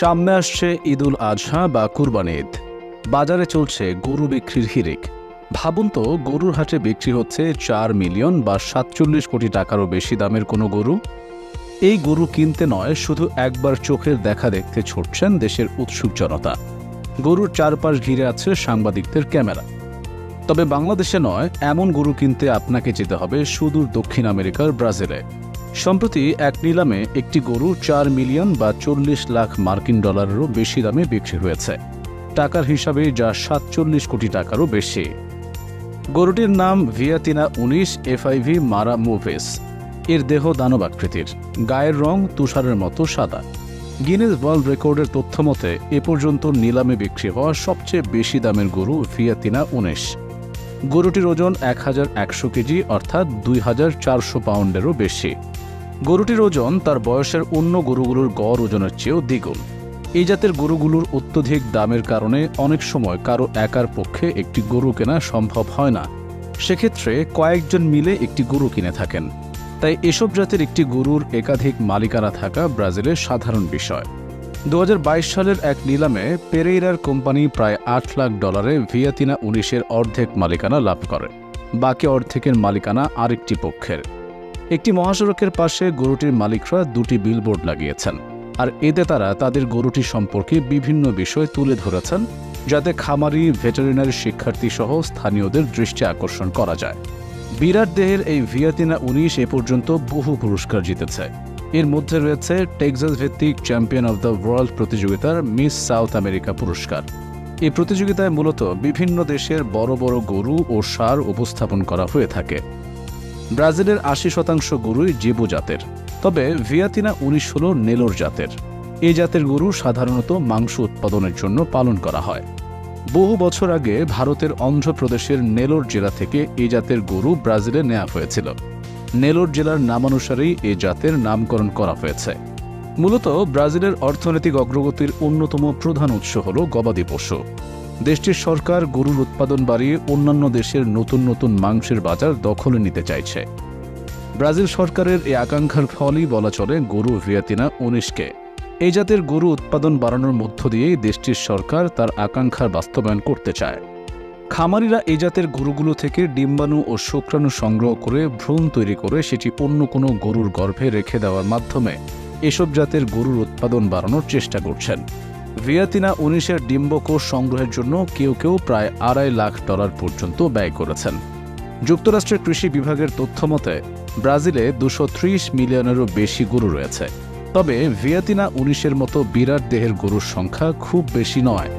সামনে আসছে ঈদুল আজহা বা কুরবানি ঈদ। বাজারে চলছে গরু বিক্রির হিরিক। ভাবুন তো, গরুর হাটে বিক্রি হচ্ছে চার মিলিয়ন বা সাতচল্লিশ কোটি টাকারও বেশি দামের কোনো গরু। এই গরু কিনতে নয়, শুধু একবার চোখের দেখা দেখতে ছুটছেন দেশের উৎসুক জনতা। গরুর চারপাশ ঘিরে আছে সাংবাদিকদের ক্যামেরা। তবে বাংলাদেশে নয়, এমন গরু কিনতে আপনাকে যেতে হবে সুদূর দক্ষিণ আমেরিকার ব্রাজিলে। সম্প্রতি এক নিলামে একটি গরু চার মিলিয়ন বা চল্লিশ লাখ মার্কিন ডলারেরও বেশি দামে বিক্রি হয়েছে। টাকার হিসাবে যা সাতচল্লিশ কোটি টাকারও বেশি। গরুটির নাম ভিয়াতিনা উনিশ এফআইভি মারা মুভেস। এর দেহ দানব আকৃতির। গায়ের রং তুষারের মতো সাদা। গিনেস ওয়ার্ল্ড রেকর্ডের তথ্য মতে এ পর্যন্ত নিলামে বিক্রি হওয়া সবচেয়ে বেশি দামের গরু ভিয়াতিনা উনিশ। গরুটির ওজন এক হাজার একশো কেজি, অর্থাৎ দুই হাজার চারশো পাউন্ডেরও বেশি। গরুটির ওজন তার বয়সের অন্য গরুগুলোর গড় ওজনের চেয়েও দ্বিগুণ। এই জাতের গরুগুলোর অত্যধিক দামের কারণে অনেক সময় কারও একার পক্ষে একটি গরু কেনা সম্ভব হয় না। সেক্ষেত্রে কয়েকজন মিলে একটি গরু কিনে থাকেন। তাই এসব জাতের একটি গরুর একাধিক মালিকানা থাকা ব্রাজিলের সাধারণ বিষয়। দু হাজার বাইশ সালের এক নিলামে পেরেইরার কোম্পানি প্রায় আট লাখ ডলারে ভিয়াতিনা উনিশের অর্ধেক মালিকানা লাভ করে। বাকি অর্ধেকের মালিকানা আরেকটি পক্ষের। একটি মহাসড়কের পাশে গরুটির মালিকরা দুটি বিলবোর্ড লাগিয়েছেন, আর এতে তারা তাদের গরুটি সম্পর্কে বিভিন্ন বিষয় তুলে ধরেছেন, যাতে খামারি, ভেটেরিনারি শিক্ষার্থী সহ স্থানীয়দের দৃষ্টি আকর্ষণ করা যায়। বিরাট দেহের এই ভিয়াতিনা উনিশ এ পর্যন্ত বহু পুরস্কার জিতেছে। এর মধ্যে রয়েছে টেক্সাস ভিত্তিক চ্যাম্পিয়ন অব দ্য ওয়ার্ল্ড প্রতিযোগিতার মিস সাউথ আমেরিকা পুরস্কার। এই প্রতিযোগিতায় মূলত বিভিন্ন দেশের বড় বড় গরু ও সার উপস্থাপন করা হয়ে থাকে। ব্রাজিলের আশি শতাংশ গরুই জেবু জাতের, তবে ভিয়াতিনা উনিশ হল নেলোর জাতের। এই জাতের গরু সাধারণত মাংস উৎপাদনের জন্য পালন করা হয়। বহু বছর আগে ভারতের অন্ধ্রপ্রদেশের নেলোর জেলা থেকে এই জাতের গরু ব্রাজিলে নেওয়া হয়েছিল। নেলোর জেলার নামানুসারেই এই জাতের নামকরণ করা হয়েছে। মূলত ব্রাজিলের অর্থনৈতিক অগ্রগতির অন্যতম প্রধান উৎস হল গবাদি পশু। দেশটির সরকার গরুর উৎপাদন বাড়িয়ে অন্যান্য দেশের নতুন নতুন মাংসের বাজার দখলে নিতে চাইছে। ব্রাজিল সরকারের এই আকাঙ্ক্ষার ফলই বলা চলে গরু ভিয়াতিনা উনিশকে। এই জাতের গরু উৎপাদন বাড়ানোর মধ্য দিয়েই দেশটির সরকার তার আকাঙ্ক্ষার বাস্তবায়ন করতে চায়। খামারিরা এই জাতের গরুগুলো থেকে ডিম্বাণু ও শুক্রাণু সংগ্রহ করে ভ্রূণ তৈরি করে সেটি অন্য কোনো গরুর গর্ভে রেখে দেওয়ার মাধ্যমে এসব জাতের গরুর উৎপাদন বাড়ানোর চেষ্টা করছেন। ভিয়াতিনা উনিশের ডিম্বকোষ সংগ্রহের জন্য কেউ কেউ প্রায় আড়াই লাখ ডলার পর্যন্ত ব্যয় করেছেন। যুক্তরাষ্ট্রের কৃষি বিভাগের তথ্য মতে, ব্রাজিলে দুশো মিলিয়নেরও বেশি গরু রয়েছে। তবে ভিয়াতিনা উনিশের মতো বিরাট দেহের গরুর সংখ্যা খুব বেশি নয়।